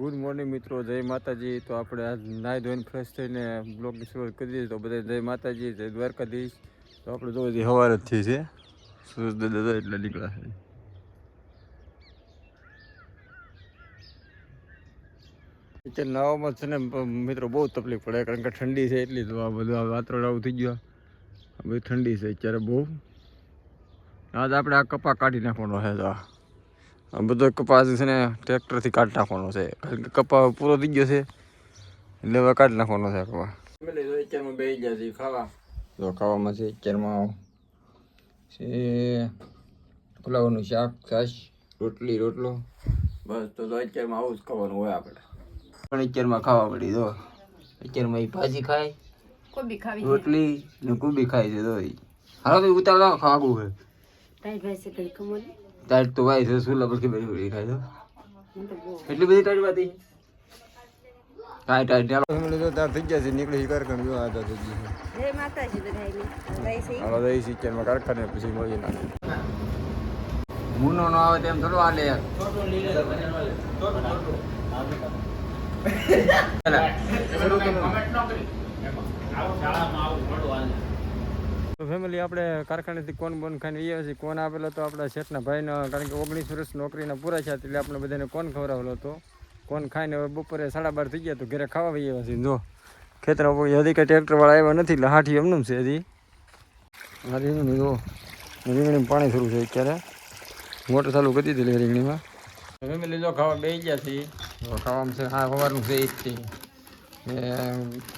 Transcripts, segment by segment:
Good morning મિત્રો. જય માતાજી. તો આપણે આજ નાહી ધોઈને ફ્રેશ થઈને બ્લોગની શરૂઆત કરી દીધી તો બધા જય માતાજી, જય દ્વારકાધીશ. તો આપણે તો હજી સવાર જ થઈ છે. સૂરજ દાદા એટલે નીકળ્યા છે. અત્યારે નાવામાં છે ને, મિત્રો, બહુ તકલીફ પડે. કારણ કે ઠંડી છે એટલી, તો આ બધું આ વાતાવરણ આવું થઈ ગયું. આ બધી ઠંડી છે, અત્યારે બહુ. આજ આપણે આ કપા કાઢી નાખવાનો છે, તો આ. આ બધો કપાસ છે ને ટ્રેક્ટરથી કાઢી નાખવાનો છે. કારણ કે કપા પૂરો થઈ ગયો છે. એટલે હવે કાઢી નાખવાનો છે કપા. અત્યારમાં બે ગયા છે ખાવા. તો ખાવામાં છે અત્યારમાં છે ફુલાવાનું શાક છાશ રોટલી રોટલો. બસ તો અત્યારમાં આવું જ ખાવાનું હોય આપણે. પણ અત્યારમાં ખાવા પડી તો અત્યારમાં એ ભાજી ખાય કોબી ખાવી રોટલી ને કુબી ખાય છે તો. હાલો ઉતાર ખાવા ખાવું તારી ભાઈ છે કઈ કમોલ ટાઈટ તો વાય છે પર કે બધી બધી ખાય તો હું એટલી બધી ટાઈટ વાતી કાય ટાઈટ ચાલો મને તો તાર થઈ ગયા છે નીકળી કારખાને જો આ થઈ ગયું છે. જય માતાજી બધાયને. ભાઈ છે હાલો દઈ સિક્ચરમાં કારખાને પછી મળી ના મુનો નો આવે તેમ થોડો આલે યાર. તો ફેમિલી આપણે કારખાનેથી કોણ બોન ખાઈને આવ્યા હશે કોણ આપેલો તો આપણા શેઠના ભાઈને, કારણ કે ઓગણીસ વર્ષ નોકરીના પૂરા છે એટલે આપણે બધાને કોણ ખવડાવેલો હતો. કોણ ખાઈને હવે બપોરે સાડા બાર થઈ ગયા તો ઘરે ખાવા ભાઈ છીએ. જો, ખેતરમાં હજી કંઈ ટ્રેક્ટરવાળા આવ્યા નથી, એટલે હાઠી એમનું છે હજી. રીંગણી જો રીંગણીમાં પાણી શરૂ છે અત્યારે. મોટર ચાલુ કરી દીધી રીંગણીમાં. ફેમિલી જો ખાવા બે ગયા છીએ. ખાવામાં છે, હા, સવારનું છે એ જ છે.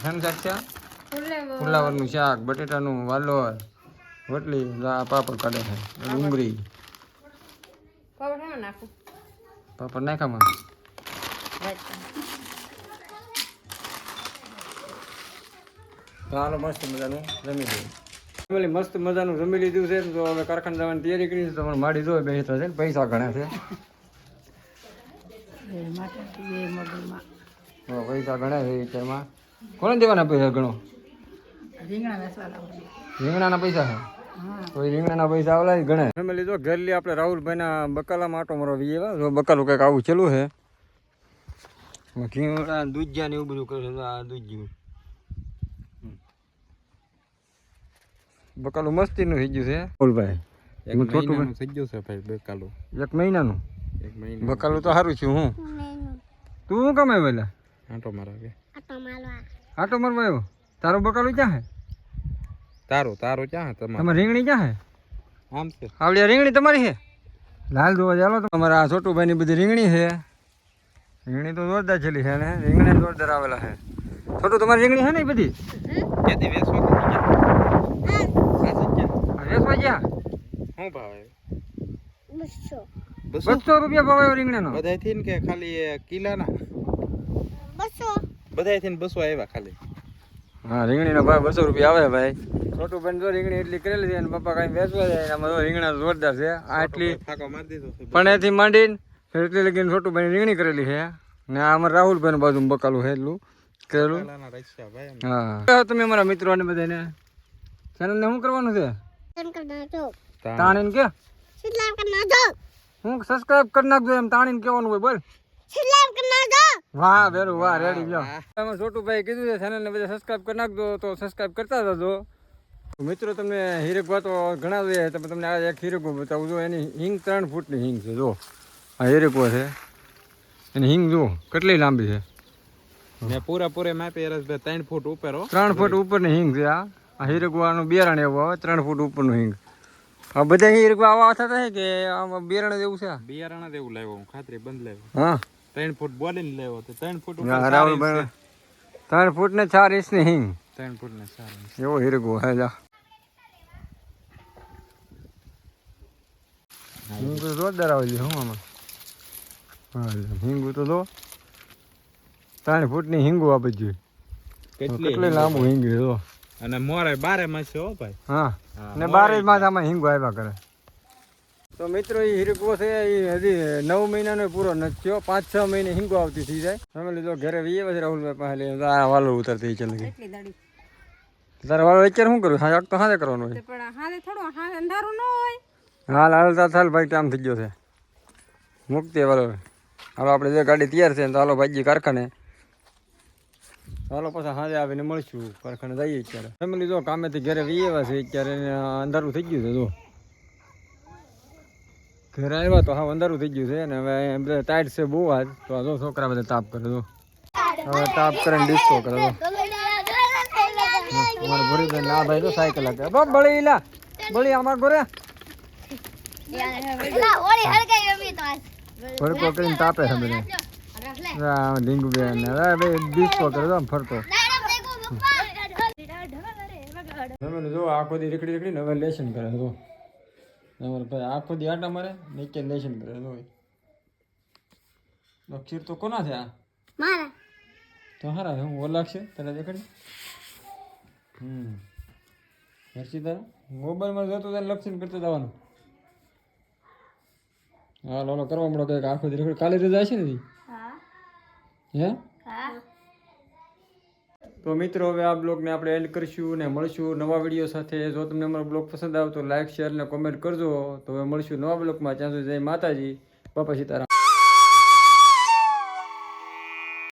શાનું શાક? ફુલાવરનું શાક બટેટાનું વાલોર રોટલી પાપડ કાઢે છે ડુંગળી. પાપડ નાખામાં ચાલો મસ્ત મજાનું જમી લઈએ. ફેમિલી મસ્ત મજાનું જમી લીધું છે તો હવે કારખાને જવાની તૈયારી કરી છે તમારે માડી જોઈ બે છે ને પૈસા ઘણા છે. પૈસા ઘણા છે વિચારમાં કોને દેવાના પૈસા ઘણો? રીંગણાના પૈસા છે હા. રીંગણાના પૈસા આવલા ઘણા ફેમિલી જો ઘર લી આપણે રાહુલભાઈના બકાલામાં આટો મારો વી જો બકાલું કંઈક આવું ચેલું છે દૂધિયા ને એવું બધું કરે આ દૂધિયું. બકાલું મસ્તીનું થઈ ગયું છે. રાહુલભાઈ એક છોટું થઈ ગયું છે ભાઈ બકાલું. એક મહિનાનું? એક મહિના બકાલું તો સારું છું હું? તું શું કમાય પેલા આંટો મારા આટો મારવા આવ્યો? તારું બકાલું ક્યાં હે? તારું તારું ક્યાં તમારે? તમારે રીંગણી ક્યાં હે? આમ છે. આવડી રીંગણી તમારી છે લાલ જોવા ચાલો તો. તમારા આ છોટુભાઈની બધી રીંગણી છે રીંગણી તો જોરદાર છેલી છે ને? રીંગણી જોરદાર આવેલા છે છોટું તમારી રીંગણી છે ને એ બધી? કેદી વેચવા કેદી ગયા? વેચી ગયા. આ વેચવા ગયા? શું ભાવે? બસો. બસો? રૂપિયા ભાવ આવ્યો રીંગણાનો. બધાયથી ને કે ખાલી એ કિલાના? બધાયથી ને બસો આવ્યા ખાલી. હા રીંગણીનો ભાવ બસો રૂપિયા આવે ભાઈ. છોટું ભાઈ જો રીંગણી એટલી કરેલી છે અને પપ્પા કાંઈ વેચવા જાય આમાં જો રીંગણા જોરદાર છે. આ એટલી ફાંકો મારી દીધો છે. પણ એથી માંડીને એટલી લગીને છોટું ભાઈ રીંગણી કરેલી છે. ને આ રાહુલ રાહુલભાઈ બાજુ બકાલું છે એટલું કરેલું. હા. તમે અમારા મિત્રોને બધાને? ચેનલને શું કરવાનું છે? તાણીને કે? હું સબસ્ક્રાઇબ કરી નાખજો એમ તાણીને કહેવાનું હોય બોલ. વાહ વેરું વાહ રેડી લ્યો. તમે છોટુભાઈ કીધું છે ચેનલને બધા સબસ્ક્રાઇબ કરી નાખજો તો સબસ્ક્રાઇબ કરતા જજો. મિત્રો તમને હીરક વાતો ઘણા જોઈએ તમે તમને આ એક હીરકો બતાવું જો એની હિંગ ત્રણ ફૂટની હિંગ છે જો આ હીરકો છે. એની હિંગ જો કેટલી લાંબી છે. મેં પૂરા પૂરે માપી રસભાઈ ત્રણ ફૂટ ઉપર ત્રણ ફૂટ ઉપરની હિંગ છે આ. આ હીરકવાનું બિયારણ એવું આવે ત્રણ ફૂટ ઉપરનું હિંગ. આ બધા હીરકવા આવા થતા છે કે આમાં બિયારણ જ એવું છે? બિયારણ જ એવું લાવ્યો હું ખાતરી બંધ લાવ્યો. હા. ત્રણ ફૂટ બોલી ને તો ત્રણ ફૂટ ઇંચ ત્રણ ફૂટ ને ચાર ઇંચની હિંગ. ત્રણ ફૂટ ને ચાર ઇંચ. એવો હિરગો હે જા. હિંગ તો જોરદાર આવેલી હું આમાં? હા હિંગુ તો જો. ત્રણ ફૂટની હિંગુ આપી જોઈએ કેટલી લાંબુ હિંગ જો. અને મોરે બારે માં છે હો ભાઈ. હા. ને બારે આમાં હિંગુ આવ્યા કરે. તો મિત્રો એ હિરકો છે એ હજી નવ મહિનાનો પૂરો નથી થયો. પાંચ છ મહિને હિંગો આવતી થઈ જાય. ફેમિલી તો ઘરે વીએ પછી રાહુલભાઈ પાસે આ વાલો ઉતરતી ચાલે તારે વાલો અત્યારે શું કરું હા તો હાથે કરવાનું પણ હાલે હાલે હાલ ભાઈ ટાઈમ થઈ ગયો છે. મુક્તિ વાલો. હાલો આપણે જે ગાડી તૈયાર છે તો હાલો ભાઈજી કારખાને. હાલો પાછા સાંજે આવીને મળશું. કારખાને જઈએ અત્યારે. ફેમિલી જો કામેથી ઘરે વીએ છે અત્યારે અંધારું થઈ ગયું છે જો. ઘરે આવ્યા તો હા અંધારું થઈ ગયું છે ને હવે બધા ટાઈટ છે બહુ આજ. તો આ છોકરા બધા તાપ કરે તો હવે તાપ કરીને ડિસ્કો કરે તો અમારે ભરી દે ના ભાઈ તો સાયકલ હકે. બાપ બળી લા બળી અમાર ઘરે. ફરકો કરીને તાપે છે બધા. આ ઢીંગુ બેન ને. ભાઈ બે ડિસ્કો કરે તો ફરકો. જો આખો દી રેકડી રેકડી ને હવે લેશન કરે અમારે ભાઈ આખો દી આટા મારે નીચે લેશન કરે જો ખીર તો કોના છે આ? તો હારા હું ઓલા છે તને દેખાડી હમ. હર્ષિતા મોબાઈલમાં જોતો તને લક્ષણ કરતો જવાનું. હા લોલો કરવા મળો કંઈક આખો દી રેકડી કાલે રજા છે ને હા? હે. તો મિત્રો, હવે આ બ્લોગને આપણે એન્ડ કરીશું ને મળશું નવા વીડિયો સાથે. જો તમને અમારો બ્લોગ પસંદ આવે તો લાઇક શેર અને કોમેન્ટ કરજો. તો હવે મળશું નવા બ્લોગમાં. ત્યાં સુધી જય માતાજી. બાપા સીતારામ.